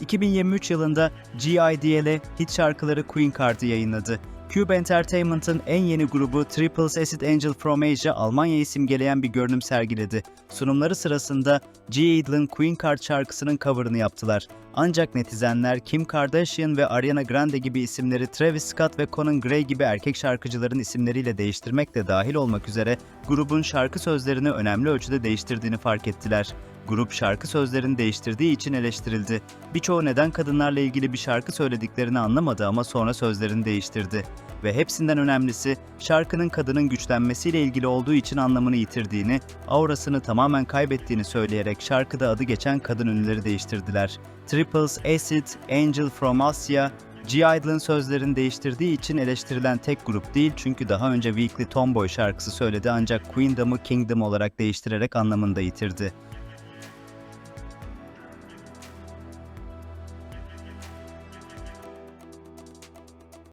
2023 yılında GIDL'e hit şarkıları Queen Card'ı yayınladı. Cube Entertainment'ın en yeni grubu Triples Acid Angel From Asia Almanya'yı simgeleyen bir görünüm sergiledi. Sunumları sırasında G. Idol'ın Queen Card şarkısının coverını yaptılar. Ancak netizenler Kim Kardashian ve Ariana Grande gibi isimleri Travis Scott ve Conan Gray gibi erkek şarkıcıların isimleriyle değiştirmek de dahil olmak üzere grubun şarkı sözlerini önemli ölçüde değiştirdiğini fark ettiler. Grup şarkı sözlerini değiştirdiği için eleştirildi. Birçoğu neden kadınlarla ilgili bir şarkı söylediklerini anlamadı ama sonra sözlerini değiştirdi. Ve hepsinden önemlisi şarkının kadının güçlenmesiyle ilgili olduğu için anlamını yitirdiğini, aurasını tamamen kaybettiğini söyleyerek şarkıda adı geçen kadın ünlüleri değiştirdiler. Triples, Acid, Angel from Asia, G-Idol'ın sözlerini değiştirdiği için eleştirilen tek grup değil çünkü daha önce Weekly Tomboy şarkısı söyledi ancak Queendom'u Kingdom olarak değiştirerek anlamını da yitirdi.